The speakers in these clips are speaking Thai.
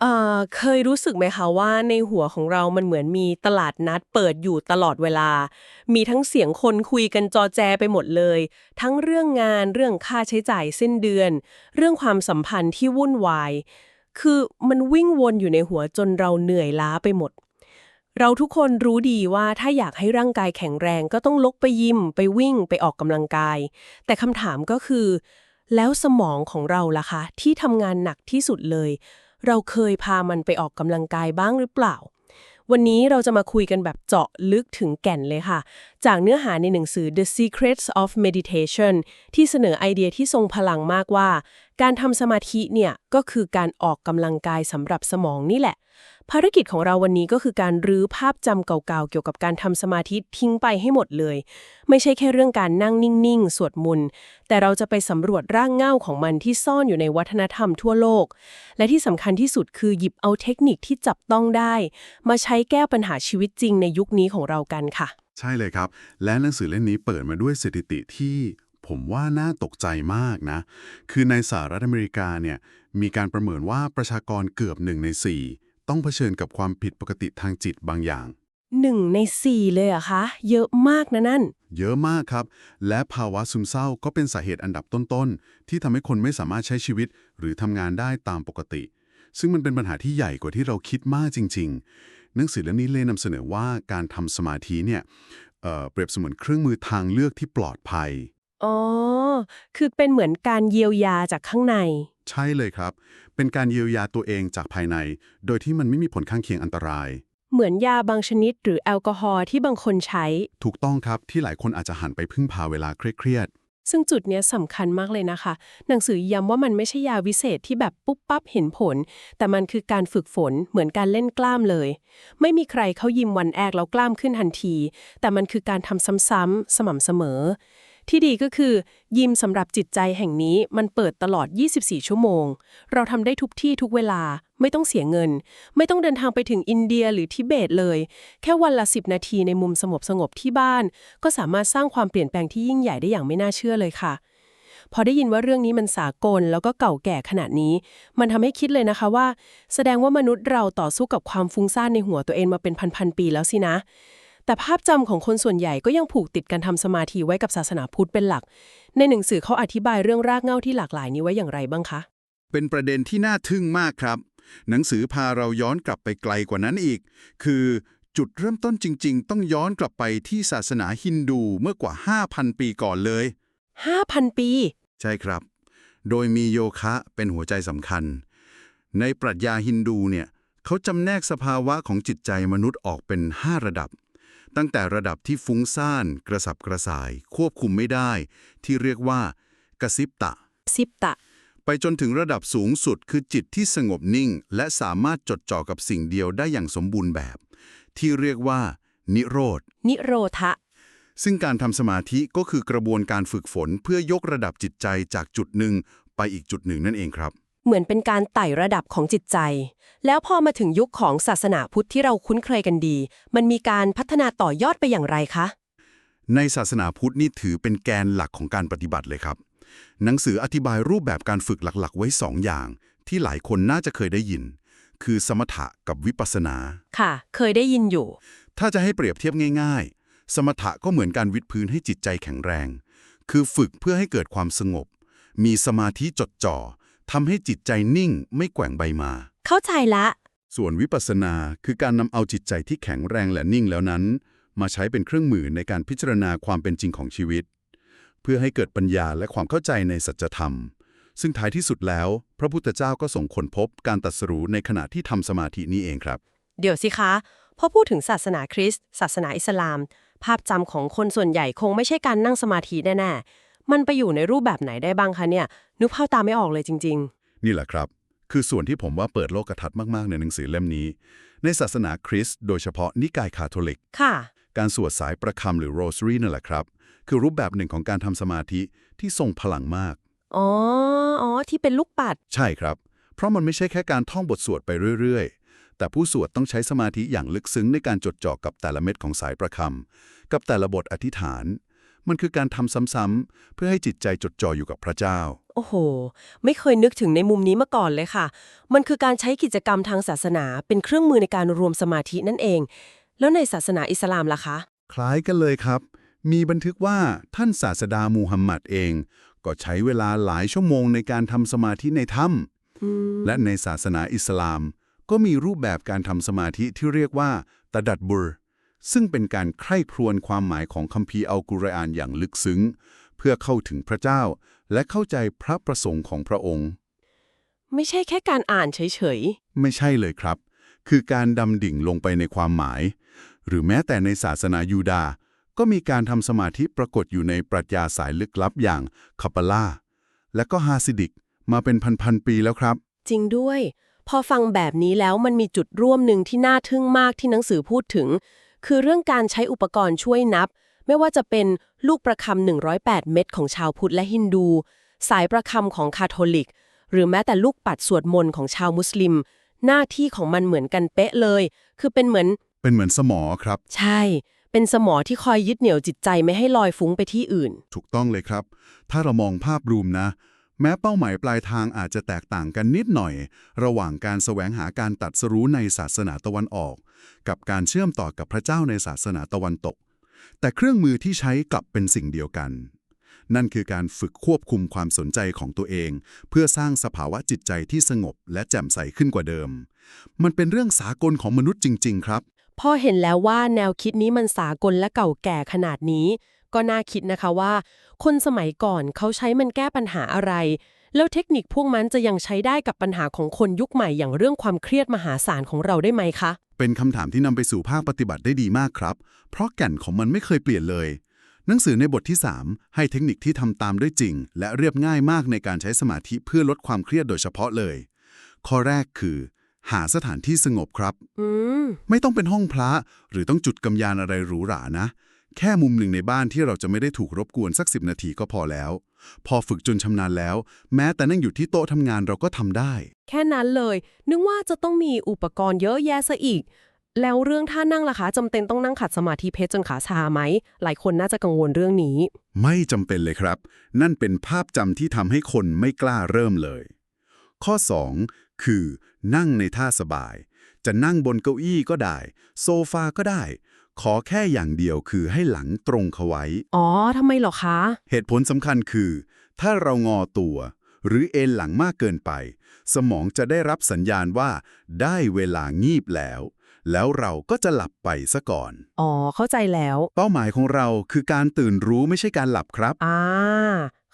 เอ่อเคยรู้สึกไหมคะว่าในหัวของเรามันเหมือนมีตลาดนัดเปิดอยู่ตลอดเวลา มีทั้งเสียงคนคุยกันจอแจไปหมดเลย ทั้งเรื่องงานเรื่องค่าใช้จ่ายสิ้นเดือน เรื่องความสัมพันธ์ที่วุ่นวาย คือมันวิ่งวนอยู่ในหัวจนเราเหนื่อยล้าไปหมด เราทุกคนรู้ดีว่าถ้าอยากให้ร่างกายแข็งแรงก็ต้องลกไปยิมไปวิ่งไปออกกำลังกาย แต่คำถามก็คือ แล้วสมองของเราล่ะคะ ที่ทำงานหนักที่สุดเลย เราเคยพามันไปออกกำลังกายบ้างหรือเปล่า วันนี้เราจะมาคุยกันแบบเจาะลึกถึงแก่นเลยค่ะ จากเนื้อหาในหนังสือ The Secrets of Meditation ที่เสนอไอเดียที่ทรงพลังมากว่า การทำสมาธิเนี่ยก็คือการออกกำลังกายสำหรับสมองนี่แหละ ภารกิจของเราวันนี้ก็คือการรื้อภาพจำเก่าๆ เกี่ยวกับการทำสมาธิทิ้งไปให้หมดเลย ไม่ใช่แค่เรื่องการนั่งนิ่งๆ สวดมนต์ แต่เราจะไปสำรวจร่างเง่าของมันที่ซ่อนอยู่ในวัฒนธรรมทั่วโลก และที่สำคัญที่สุดคือหยิบเอาเทคนิคที่จับต้องได้ มาใช้แก้ปัญหาชีวิตจริงในยุคนี้ของเรากันค่ะ ใช่เลยครับ และหนังสือเล่มนี้เปิดมาด้วยสถิติที่ผมว่าน่าตกใจมากนะ คือในสหรัฐอเมริกาเนี่ยมีการประเมินว่าประชากรเกือบหนึ่งในสี่ ต้องเผชิญกับความผิดปกติทางจิตบางอย่าง หนึ่งในสี่เลยเหรอะคะ เยอะมากนะนั่น เยอะมากครับ และภาวะซึมเศร้าก็เป็นสาเหตุอันดับต้นๆ ที่ทำให้คนไม่สามารถใช้ชีวิต หรือทำงานได้ตามปกติ ซึ่งมันเป็นปัญหาที่ใหญ่กว่าที่เราคิดมากจริง ๆ หนังสือเล่มนี้เลยนำเสนอว่าการทำสมาธิเนี่ยเอ่อเปรียบเสมือนเครื่องมือทางเลือกที่ปลอดภัย อ๋อ คือเป็นเหมือนการเยียวยาจากข้างใน ใช่เลยครับ เป็นการเยียวยาตัวเองจากภายใน โดยที่มันไม่มีผลข้างเคียงอันตราย เหมือนยาบางชนิดหรือแอลกอฮอล์ที่บางคนใช้ ถูกต้องครับที่หลายคนอาจจะหันไปพึ่งพาเวลาเครียดซึ่งจุดเนี้ยสำคัญมากเลยนะคะ หนังสือย้ำว่ามันไม่ใช่ยาวิเศษที่แบบปุ๊บปั๊บเห็นผล แต่มันคือการฝึกฝนเหมือนการเล่นกล้ามเลย ไม่มีใครเข้ายิมวันแรกแล้วกล้ามขึ้นทันที แต่มันคือการทำซ้ำๆสม่ำเสมอ ที่ดีก็คือ ยิมสำหรับจิตใจแห่งนี้มันเปิดตลอด 24 ชั่วโมง เราทำได้ทุกที่ทุกเวลา ไม่ต้องเสียเงิน ไม่ต้องเดินทางไปถึงอินเดียหรือทิเบตเลย แค่วันละ 10 นาทีในมุมสงบสงบที่บ้าน ก็สามารถสร้างความเปลี่ยนแปลงที่ยิ่งใหญ่ได้อย่างไม่น่าเชื่อเลยค่ะ พอได้ยินว่าเรื่องนี้มันสากลแล้วก็เก่าแก่ขนาดนี้ มันทำให้คิดเลยนะคะว่า แสดงว่ามนุษย์เราต่อสู้กับความฟุ้งซ่านในหัวตัวเองมาเป็นพันๆปีแล้วสินะ แต่ภาพจำของคนส่วนใหญ่ก็ยังผูกติดการทำสมาธิไว้กับศาสนาพุทธเป็นหลัก ในหนังสือเขาอธิบายเรื่องรากเหง้าที่หลากหลายนี้ไว้อย่างไรบ้างคะ เป็นประเด็นที่น่าทึ่งมากครับ หนังสือพาเราย้อนกลับไปไกลกว่านั้นอีก คือจุดเริ่มต้นจริง ๆ ต้องย้อนกลับไปที่ศาสนาฮินดูเมื่อกว่า 5,000 ปีก่อนเลย 5,000 ปี ใช่ครับ โดยมีโยคะเป็นหัวใจสำคัญ ในปรัชญาฮินดูเนี่ยเขาจำแนกสภาวะของจิตใจมนุษย์ออกเป็น 5 ระดับ ตั้งแต่ระดับที่ฟุ้งซ่าน กระสับกระส่าย ควบคุมไม่ได้ ที่เรียกว่ากสิปตะซิปตะ ไปจนถึงระดับสูงสุดคือจิตที่สงบนิ่ง และสามารถจดจ่อกับสิ่งเดียวได้อย่างสมบูรณ์แบบ ที่เรียกว่า นิโรธ นิโรธะซึ่งการทำสมาธิก็คือกระบวนการฝึกฝนเพื่อยกระดับจิตใจจากจุดหนึ่งไปอีกจุดหนึ่งนั่นเองครับ เหมือนเป็นการไต่ระดับของจิตใจ แล้วพอมาถึงยุคของศาสนาพุทธที่เราคุ้นเคยกันดี มันมีการพัฒนาต่อยอดไปอย่างไรคะ ในศาสนาพุทธนี่ถือเป็นแกนหลักของการปฏิบัติเลยครับ หนังสืออธิบายรูปแบบการฝึกหลักๆ ไว้สองอย่าง ที่หลายคนน่าจะเคยได้ยิน คือสมถะกับวิปัสสนา ค่ะ เคยได้ยินอยู่ ถ้าจะให้เปรียบเทียบง่าย ๆ สมถะก็เหมือนการวิดพื้นให้จิตใจแข็งแรง คือฝึกเพื่อให้เกิดความสงบ มีสมาธิจดจ่อ ทำให้จิตใจนิ่งไม่แกว่งใบมา เข้าใจละ ส่วนวิปัสสนาคือการนำเอาจิตใจที่แข็งแรงและนิ่งแล้วนั้น มาใช้เป็นเครื่องมือในการพิจารณาความเป็นจริงของชีวิต เพื่อให้เกิดปัญญาและความเข้าใจในสัจธรรม ซึ่งท้ายที่สุดแล้ว พระพุทธเจ้าก็ส่งคนพบการตรัสรู้ในขณะที่ทำสมาธินี้เองครับ เดี๋ยวสิคะพอพูดถึงศาสนาคริสต์ศาสนาอิสลาม ภาพจำของคนส่วนใหญ่คงไม่ใช่การนั่งสมาธิแน่ๆ มันไปอยู่ในรูปแบบไหนได้บ้างคะเนี่ยนึกภาพตามไม่ออกเลยจริงนี่แหละครับ คือส่วนที่ผมว่าเปิดโลกทัศน์มาก ๆ ในหนังสือเล่มนี้ ในศาสนาคริสต์โดยเฉพาะนิกายคาทอลิกๆค่ะ การสวดสายประคำหรือโรส a รีนั่นแหละครับ คือรูปแบบหนึ่งของการทำสมาธิที่ทรงพลังมาก อ๋อ อ๋อ ที่เป็นลูกปัด ใช่ครับ เพราะมันไม่ใช่แค่การท่องบทสวดไปเรื่อย ๆแต่ผู้สวดต้องใช้สมาธิอย่างลึกซึ้งในการจดจ่อกับแต่ละเม็ดของสายประคำ กับแต่ละบทอธิษฐาน มันคือการทำซ้ำๆเพื่อให้จิตใจจดจ่ออยู่กับพระเจ้า โอ้โห ไม่เคยนึกถึงในมุมนี้มาก่อนเลยค่ะ มันคือการใช้กิจกรรมทางศาสนา เป็นเครื่องมือในการรวมสมาธินั่นเอง แล้วในศาสนาอิสลามล่ะคะ คล้ายกันเลยครับ มีบันทึกว่าท่านศาสดามูฮัมหมัดเอง ก็ใช้เวลาหลายชั่วโมงในการทำสมาธิในถ้ำและในศาสนาอิสลาม ก็มีรูปแบบการทำสมาธิที่เรียกว่าตะดัดบุร ซึ่งเป็นการใคร่ครวญความหมายของคัมภีร์อัลกุรอานอย่างลึกซึ้ง เพื่อเข้าถึงพระเจ้า และเข้าใจพระประสงค์ของพระองค์ ไม่ใช่แค่การอ่านเฉยไม่ใช่เลยครับ คือการดำดิ่งลงไปในความหมาย หรือแม้แต่ในศาสนายูดาห์ก็มีการทำสมาธิปรากฏอยู่ในปรัชญาสายลึกลับอย่างคาปาลาและก็ฮาซิดิกมาเป็นพันๆปีแล้วครับๆจริงด้วย พอฟังแบบนี้แล้วมันมีจุดร่วมหนึ่งที่น่าทึ่งมากที่หนังสือพูดถึง คือเรื่องการใช้อุปกรณ์ช่วยนับ ไม่ว่าจะเป็นลูกประคำ108 เม็ดของชาวพุทธและฮินดู สายประคำของคาทอลิก หรือแม้แต่ลูกปัดสวดมนต์ของชาวมุสลิม หน้าที่ของมันเหมือนกันเป๊ะเลย คือเป็นเหมือน เป็นเหมือนสมอครับ ใช่ เป็นสมอที่คอยยึดเหนี่ยวจิตใจไม่ให้ลอยฟุ้งไปที่อื่น ถูกต้องเลยครับ ถ้าเรามองภาพรวมนะ แม้เป้าหมายปลายทางอาจจะแตกต่างกันนิดหน่อย ระหว่างการแสวงหาการตัดสรู้ในศาสนาตะวันออก กับการเชื่อมต่อกับพระเจ้าในศาสนาตะวันตก แต่เครื่องมือที่ใช้กลับเป็นสิ่งเดียวกัน นั่นคือการฝึกควบคุมความสนใจของตัวเอง เพื่อสร้างสภาวะจิตใจที่สงบและแจ่มใสขึ้นกว่าเดิม มันเป็นเรื่องสากลของมนุษย์จริง ๆ ครับ พอเห็นแล้วว่าแนวคิดนี้มันสากลและเก่าแก่ขนาดนี้ ก็น่าคิดนะคะว่า คนสมัยก่อนเขาใช้มันแก้ปัญหาอะไร แล้วเทคนิคพวกมันจะยังใช้ได้กับปัญหาของคนยุคใหม่อย่างเรื่องความเครียดมหาศาลของเราได้ไหมคะ เป็นคำถามที่นำไปสู่ภาคปฏิบัติได้ดีมากครับ เพราะแก่นของมันไม่เคยเปลี่ยนเลย หนังสือในบทที่ 3 ให้เทคนิคที่ทำตามได้จริง และเรียบง่ายมากในการใช้สมาธิเพื่อลดความเครียดโดยเฉพาะเลย ข้อแรกคือหาสถานที่สงบครับอืมไม่ต้องเป็นห้องพระหรือต้องจุดกำยานอะไรหรูหรานะ แค่มุมหนึ่งในบ้านที่เราจะไม่ได้ถูกรบกวนสักสินาทีก็พอแล้ว พอฝึกจนชำนาญแล้ว แม้แต่นั่งอยู่ที่โต๊ะทำงานเราก็ทำได้ แค่นั้นเลย นึกว่าจะต้องมีอุปกรณ์เยอะแยะซะอีก แล้วเรื่องท่านั่งล่ะคะจำเป็นต้องนั่งขัดสมาธิเพชรจนขาชาไหม หลายคนน่าจะกังวลเรื่องนี้ ไม่จำเป็นเลยครับ นั่นเป็นภาพจำที่ทำให้คนไม่กล้าเริ่มเลย ข้อ 2 คือ นั่งในท่าสบาย จะนั่งบนเก้าอี้ก็ได้ โซฟาก็ได้ ขอแค่อย่างเดียวคือให้หลังตรงเขาไว้ อ๋อทำไมเหรอคะ เหตุผลสำคัญคือ ถ้าเรางอตัว หรือเอนหลังมากเกินไป สมองจะได้รับสัญญาณว่า ได้เวลางีบแล้ว แล้วเราก็จะหลับไปซะก่อน อ๋อ เข้าใจแล้ว เป้าหมายของเราคือการตื่นรู้ไม่ใช่การหลับครับ อ่า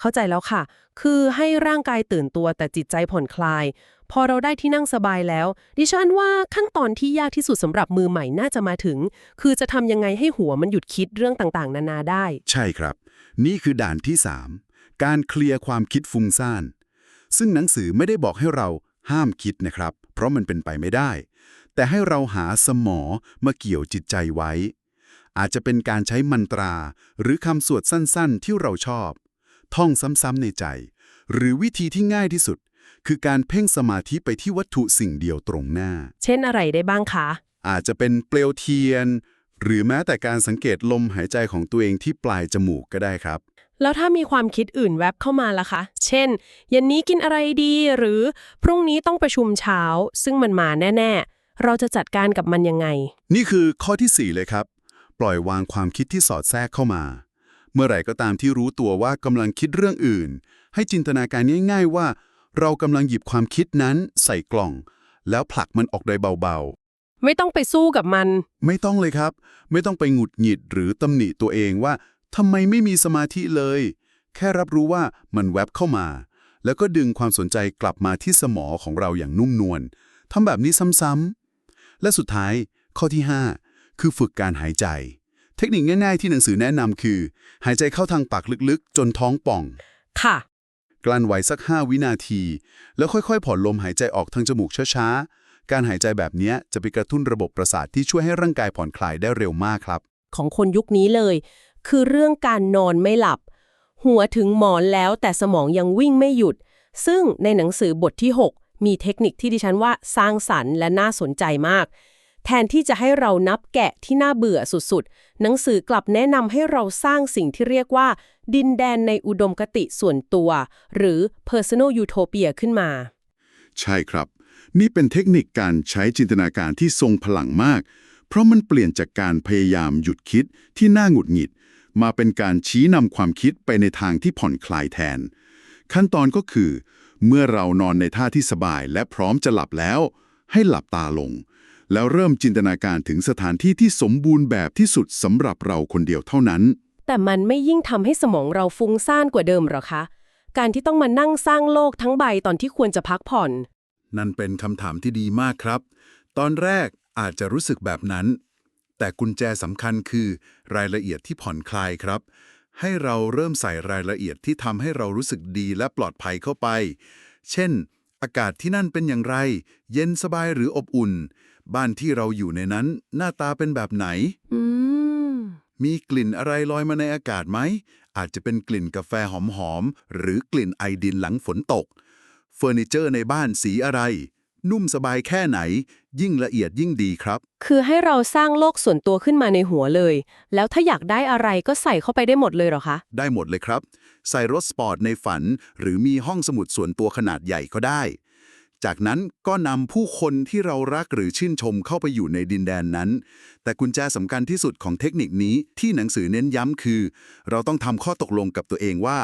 เข้าใจแล้วค่ะ คือให้ร่างกายตื่นตัวแต่จิตใจผ่อนคลาย พอเราได้ที่นั่งสบายแล้ว ดิฉันว่าขั้นตอนที่ยากที่สุดสำหรับมือใหม่น่าจะมาถึง คือจะทำยังไงให้หัวมันหยุดคิดเรื่องต่างๆ นานาได้ ใช่ครับ นี่คือด่านที่ 3 การเคลียร์ความคิดฟุ้งซ่าน ซึ่งหนังสือไม่ได้บอกให้เราห้ามคิดนะครับ เพราะมันเป็นไปไม่ได้ แต่ให้เราหาสมอมาเกี่ยวจิตใจไว้ อาจจะเป็นการใช้มันตรา หรือคำสวดสั้นๆ ที่เราชอบ ท่องซ้ำๆในใจ หรือวิธีที่ง่ายที่สุด คือการเพ่งสมาธิไปที่วัตถุสิ่งเดียวตรงหน้า เช่นอะไรได้บ้างคะ อาจจะเป็นเปลวเทียน หรือแม้แต่การสังเกตลมหายใจของตัวเองที่ปลายจมูกก็ได้ครับ แล้วถ้ามีความคิดอื่นแวบเข้ามาล่ะคะ เช่นเย็นนี้กินอะไรดี หรือพรุ่งนี้ต้องประชุมเช้า ซึ่งมันมาแน่ ๆ เราจะจัดการกับมันยังไง นี่คือข้อที่ 4 เลยครับ ปล่อยวางความคิดที่สอดแทรกเข้ามา เมื่อไหร่ก็ตามที่รู้ตัวว่ากำลังคิดเรื่องอื่น ให้จินตนาการง่ายๆว่า เรากำลังหยิบความคิดนั้นใส่กล่อง แล้วผลักมันออกโดยเบาไม่ต้องไปสู้กับมัน ๆ ไม่ต้องเลยครับ ไม่ต้องไปหงุดหงิดหรือตำหนิตัวเองว่าทำไมไม่มีสมาธิเลย แค่รับรู้ว่ามันแวบเข้ามา แล้วก็ดึงความสนใจกลับมาที่สมองของเราอย่างนุ่มนวลทำแบบนี้ซ้ำๆและสุดท้ายข้อที่ 5 คือฝึกการหายใจ เทคนิคง่ายๆที่หนังสือแนะนำคือ หายใจเข้าทางปากลึกๆ จนท้องป่อง ค่ะ กลั้นไว้สัก 5 วินาที แล้วค่อยๆ ผ่อนลมหายใจออกทางจมูกช้าๆ การหายใจแบบเนี้ยจะไปกระตุ้นระบบประสาทที่ช่วยให้ร่างกายผ่อนคลายได้เร็วมากครับ ของคนยุคนี้เลย คือเรื่องการนอนไม่หลับ หัวถึงหมอนแล้วแต่สมองยังวิ่งไม่หยุด ซึ่งในหนังสือบทที่ 6 มีเทคนิคที่ดิฉันว่าสร้างสรรค์และน่าสนใจมาก แทนที่จะให้เรานับแกะที่น่าเบื่อสุดๆ หนังสือกลับแนะนำให้เราสร้างสิ่งที่เรียกว่า ดินแดนในอุดมคติส่วนตัว หรือ personal utopia ขึ้นมา ใช่ครับ นี่เป็นเทคนิคการใช้จินตนาการที่ทรงพลังมาก เพราะมันเปลี่ยนจากการพยายามหยุดคิดที่น่าหงุดหงิด มาเป็นการชี้นำความคิดไปในทางที่ผ่อนคลายแทน ขั้นตอนก็คือ เมื่อเรานอนในท่าที่สบายและพร้อมจะหลับแล้ว ให้หลับตาลง แล้วเริ่มจินตนาการถึงสถานที่ที่สมบูรณ์แบบที่สุดสำหรับเราคนเดียวเท่านั้น แต่มันไม่ยิ่งทำให้สมองเราฟุ้งซ่านกว่าเดิมหรอคะ การที่ต้องมานั่งสร้างโลกทั้งใบตอนที่ควรจะพักผ่อน นั่นเป็นคำถามที่ดีมากครับ ตอนแรกอาจจะรู้สึกแบบนั้น แต่กุญแจสำคัญคือรายละเอียดที่ผ่อนคลายครับ ให้เราเริ่มใส่รายละเอียดที่ทำให้เรารู้สึกดีและปลอดภัยเข้าไป เช่น อากาศที่นั่นเป็นอย่างไร เย็นสบายหรืออบอุ่น บ้านที่เราอยู่ในนั้น หน้าตาเป็นแบบไหน อืม มีกลิ่นอะไรลอยมาในอากาศไหม อาจจะเป็นกลิ่นกาแฟหอมๆ หรือกลิ่นไอดินหลังฝนตก เฟอร์นิเจอร์ในบ้านสีอะไร นุ่มสบายแค่ไหน ยิ่งละเอียดยิ่งดีครับ คือให้เราสร้างโลกส่วนตัวขึ้นมาในหัวเลย แล้วถ้าอยากได้อะไรก็ใส่เข้าไปได้หมดเลยเหรอคะ ได้หมดเลยครับ ใส่รถสปอร์ตในฝัน หรือมีห้องสมุดส่วนตัวขนาดใหญ่ก็ได้ จากนั้นก็นำผู้คนที่เรารักหรือชื่นชมเข้าไปอยู่ในดินแดนนั้น แต่กุญแจสำคัญที่สุดของเทคนิคนี้ที่หนังสือเน้นย้ำคือ เราต้องทำข้อตกลงกับตัวเองว่า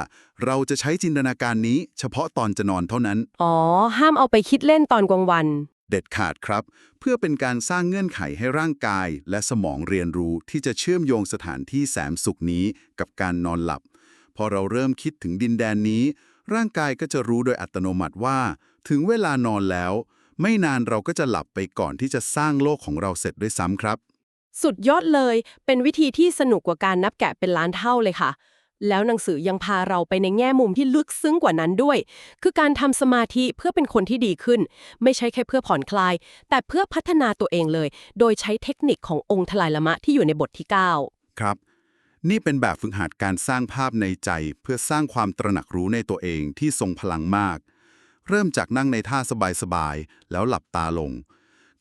เราจะใช้จินตนาการนี้เฉพาะตอนจะนอนเท่านั้น อ๋อ ห้ามเอาไปคิดเล่นตอนกลางวัน เด็ดขาดครับ เพื่อเป็นการสร้างเงื่อนไขให้ร่างกาย และสมองเรียนรู้ที่จะเชื่อมโยงสถานที่แสนสุขนี้กับการนอนหลับ พอเราเริ่มคิดถึงดินแดนนี้ ร่างกายก็จะรู้โดยอัตโนมัติว่า ถึงเวลานอนแล้ว ไม่นานเราก็จะหลับไปก่อนที่จะสร้างโลกของเราเสร็จด้วยซ้ำครับ สุดยอดเลย เป็นวิธีที่สนุกกว่าการนับแกะเป็นล้านเท่าเลยค่ะ แล้วหนังสือยังพาเราไปในแง่มุมที่ลึกซึ้งกว่านั้นด้วย คือการทำสมาธิเพื่อเป็นคนที่ดีขึ้น ไม่ใช่แค่เพื่อผ่อนคลาย แต่เพื่อพัฒนาตัวเองเลย โดยใช้เทคนิคขององค์ทลายละมะที่อยู่ในบทที่ 9 ครับนี่เป็นแบบฝึกหัดการสร้างภาพในใจเพื่อสร้างความตระหนักรู้ในตัวเองที่ทรงพลังมาก เริ่มจากนั่งในท่าสบายๆ แล้วหลับตาลง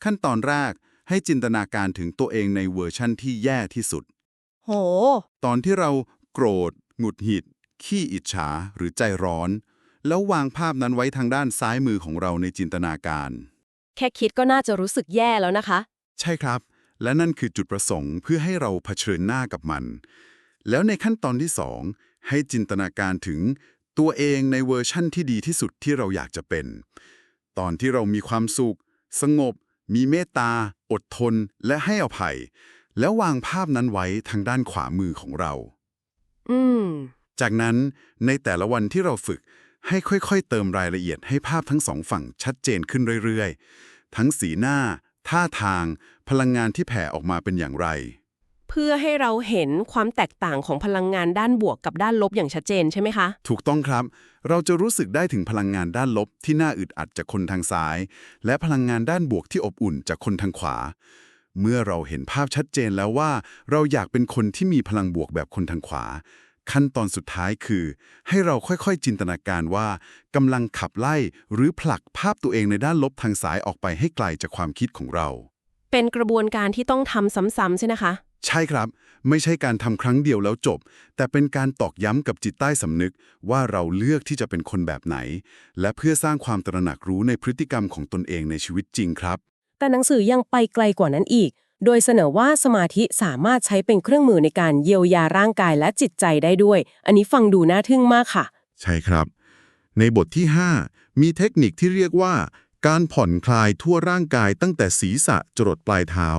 ขั้นตอนแรกให้จินตนาการถึงตัวเองในเวอร์ชั่นที่แย่ที่สุด โห ตอนที่เราโกรธ หงุดหงิด ขี้อิจฉาหรือใจร้อน แล้ววางภาพนั้นไว้ทางด้านซ้ายมือของเราในจินตนาการ แค่คิดก็น่าจะรู้สึกแย่แล้วนะคะ ใช่ครับ และนั่นคือจุดประสงค์เพื่อให้เราเผชิญหน้ากับมัน แล้วในขั้นตอนที่สองให้จินตนาการถึง ตัวเองในเวอร์ชั่นที่ดีที่สุดที่เราอยากจะเป็น ตอนที่เรามีความสุข สงบ มีเมตตา อดทน และให้อภัย แล้ววางภาพนั้นไว้ทางด้านขวามือของเรา อืม จากนั้นในแต่ละวันที่เราฝึกให้ค่อยๆ เติมรายละเอียดให้ภาพทั้งสองฝั่งชัดเจนขึ้นเรื่อยๆ ทั้งสีหน้า ท่าทาง พลังงานที่แผ่ออกมาเป็นอย่างไร เพื่อให้เราเห็นความแตกต่างของพลังงานด้านบวกกับด้านลบอย่างชัดเจนใช่ไหมคะ ถูกต้องครับ เราจะรู้สึกได้ถึงพลังงานด้านลบที่น่าอึดอัดจากคนทางซ้าย และพลังงานด้านบวกที่อบอุ่นจากคนทางขวา เมื่อเราเห็นภาพชัดเจนแล้วว่า เราอยากเป็นคนที่มีพลังบวกแบบคนทางขวา ขั้นตอนสุดท้ายคือ ให้เราค่อยๆ จินตนาการว่ากำลังขับไล่หรือผลักภาพตัวเองในด้านลบทางซ้ายออกไปให้ไกลจากความคิดของเรา เป็นกระบวนการที่ต้องทำซ้ำๆใช่ไหมคะ ใช่ครับ ไม่ใช่การทำครั้งเดียวแล้วจบ แต่เป็นการตอกย้ำกับจิตใต้สำนึกว่าเราเลือกที่จะเป็นคนแบบไหน และเพื่อสร้างความตระหนักรู้ในพฤติกรรมของตนเองในชีวิตจริงครับ แต่หนังสือยังไปไกลกว่านั้นอีก โดยเสนอว่าสมาธิสามารถใช้เป็นเครื่องมือในการเยียวยาร่างกายและจิตใจได้ด้วย อันนี้ฟังดูน่าทึ่งมากค่ะ ใช่ครับ ในบทที่ 5 มีเทคนิคที่เรียกว่า การผ่อนคลายทั่วร่างกายตั้งแต่ศีรษะจรดปลายเท้า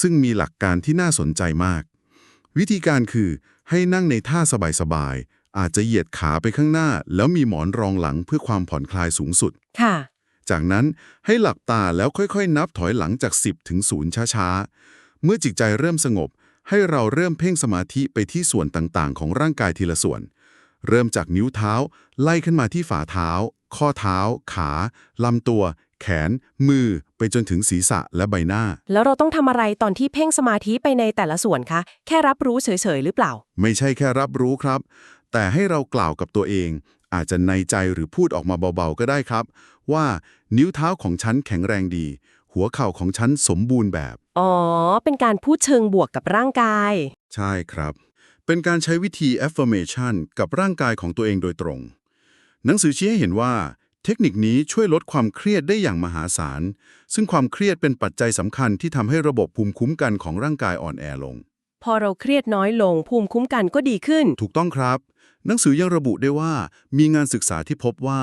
ซึ่งมีหลักการที่น่าสนใจมาก วิธีการคือให้นั่งในท่าสบายๆ อาจจะเหยียดขาไปข้างหน้า แล้วมีหมอนรองหลังเพื่อความผ่อนคลายสูงสุด ค่ะ จากนั้นให้หลับตาแล้วค่อยๆ นับถอยหลังจาก 10 ถึง0ช้าๆ เมื่อจิตใจเริ่มสงบ ให้เราเริ่มเพ่งสมาธิไปที่ส่วนต่างๆ ของร่างกายทีละส่วน เริ่มจากนิ้วเท้า ไล่ขึ้นมาที่ฝ่าเท้า ข้อเท้า ขาลำตัว แขน มือไปจนถึงศีรษะและใบหน้า แล้วเราต้องทำอะไรตอนที่เพ่งสมาธิไปในแต่ละส่วนคะ แค่รับรู้เฉยๆ หรือเปล่า ไม่ใช่แค่รับรู้ครับ แต่ให้เรากล่าวกับตัวเอง อาจจะในใจหรือพูดออกมาเบาๆ ก็ได้ครับ ว่านิ้วเท้าของฉันแข็งแรงดีหหัวเข่าของฉันสมบูรณ์แบบ อ๋อ เป็นการพูดเชิงบวกกับร่างกาย ใช่ครับ เป็นการใช้วิธี affirmation กับร่างกายของตัวเองโดยตรง หนังสือชี้ให้เห็นว่า เทคนิคนี้ช่วยลดความเครียดได้อย่างมหาศาล ซึ่งความเครียดเป็นปัจจัยสำคัญที่ทำให้ระบบภูมิคุ้มกันของร่างกายอ่อนแอลง พอเราเครียดน้อยลงภูมิคุ้มกันก็ดีขึ้น ถูกต้องครับ หนังสือยังระบุได้ว่า มีงานศึกษาที่พบว่า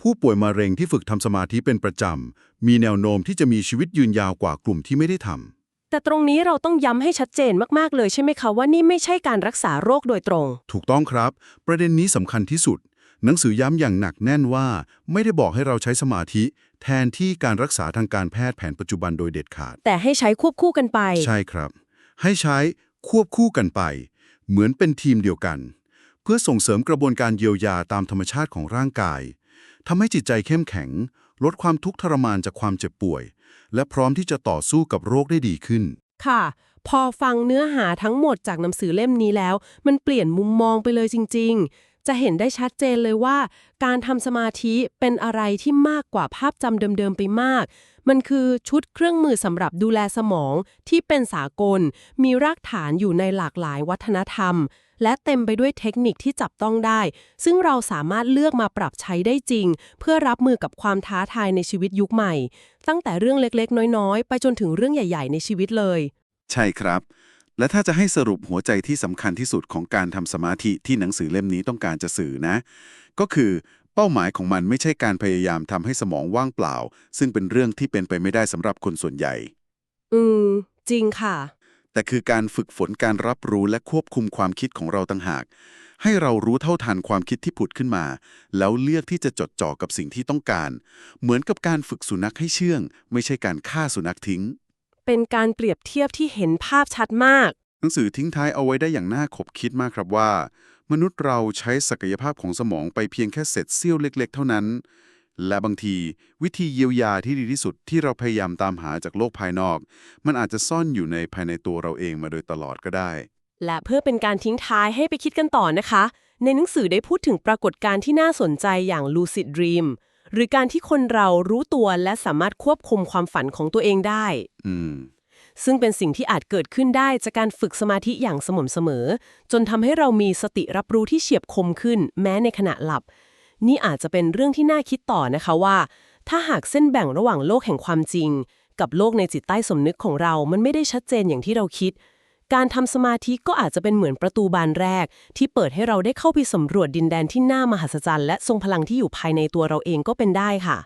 ผู้ป่วยมะเร็งที่ฝึกทำสมาธิเป็นประจำ มีแนวโน้มที่จะมีชีวิตยืนยาวกว่ากลุ่มที่ไม่ได้ทำแต่ตรงนี้เราต้องย้ำให้ชัดเจนมากๆเลยใช่ไหมคะว่านี่ไม่ใช่การรักษาโรคโดยตรง ถูกต้องครับ ประเด็นนี้สำคัญที่สุด หนังสือย้ำอย่างหนักแน่นว่า ไม่ได้บอกให้เราใช้สมาธิ แทนที่การรักษาทางการแพทย์แผนปัจจุบันโดยเด็ดขาด แต่ให้ใช้ควบคู่กันไป ใช่ครับ ให้ใช้ควบคู่กันไป เหมือนเป็นทีมเดียวกัน เพื่อส่งเสริมกระบวนการเยียวยาตามธรรมชาติของร่างกายทำให้จิตใจเข้มแข็ง ลดความทุกข์ทรมานจากความเจ็บป่วย และพร้อมที่จะต่อสู้กับโรคได้ดีขึ้น ค่ะ พอฟังเนื้อหาทั้งหมดจากหนังสือเล่มนี้แล้ว มันเปลี่ยนมุมมองไปเลยจริง ๆ จะเห็นได้ชัดเจนเลยว่า การทำสมาธิเป็นอะไรที่มากกว่าภาพจำเดิมๆไปมาก มันคือชุดเครื่องมือสำหรับดูแลสมองที่เป็นสากล มีรากฐานอยู่ในหลากหลายวัฒนธรรม และเต็มไปด้วยเทคนิคที่จับต้องได้ ซึ่งเราสามารถเลือกมาปรับใช้ได้จริง เพื่อรับมือกับความท้าทายในชีวิตยุคใหม่ ตั้งแต่เรื่องเล็กๆ น้อยๆ ไปจนถึงเรื่องใหญ่ ๆ ในชีวิตเลย ใช่ครับ และถ้าจะให้สรุปหัวใจที่สำคัญที่สุดของการทำสมาธิที่หนังสือเล่มนี้ต้องการจะสื่อนะ ก็คือเป้าหมายของมันไม่ใช่การพยายามทำให้สมองว่างเปล่า ซึ่งเป็นเรื่องที่เป็นไปไม่ได้สำหรับคนส่วนใหญ่ อืม จริงค่ะ แต่คือการฝึกฝนการรับรู้และควบคุมความคิดของเราต่างหาก ให้เรารู้เท่าทันความคิดที่ผุดขึ้นมา แล้วเลือกที่จะจดจ่อกับสิ่งที่ต้องการ เหมือนกับการฝึกสุนัขให้เชื่อง ไม่ใช่การฆ่าสุนัขทิ้ง เป็นการเปรียบเทียบที่เห็นภาพชัดมาก หนังสือทิ้งท้ายเอาไว้ได้อย่างน่าขบคิดมากครับว่า มนุษย์เราใช้ศักยภาพของสมองไปเพียงแค่เศษเสี้ยวเล็ก ๆ เท่านั้น และบางทีวิธีเยียวยาที่ดีที่สุดที่เราพยายามตามหาจากโลกภายนอก มันอาจจะซ่อนอยู่ในภายในตัวเราเองมาโดยตลอดก็ได้ และเพื่อเป็นการทิ้งท้ายให้ไปคิดกันต่อนะคะ ในหนังสือได้พูดถึงปรากฏการณ์ที่น่าสนใจอย่าง lucid dream หรือการที่คนเรารู้ตัวและสามารถควบคุมความฝันของตัวเองได้ อืม ซึ่งเป็นสิ่งที่อาจเกิดขึ้นได้จากการฝึกสมาธิอย่างสม่ำเสมอ จนทำให้เรามีสติรับรู้ที่เฉียบคมขึ้น แม้ในขณะหลับ นี่อาจจะเป็นเรื่องที่น่าคิดต่อนะคะว่า ถ้าหากเส้นแบ่งระหว่างโลกแห่งความจริง กับโลกในจิตใต้สำนึกของเรามันไม่ได้ชัดเจนอย่างที่เราคิด การทำสมาธิก็อาจจะเป็นเหมือนประตูบานแรก ที่เปิดให้เราได้เข้าไปสำรวจดินแดนที่น่ามหัศจรรย์และทรงพลังที่อยู่ภายในตัวเราเองก็เป็นได้ค่ะ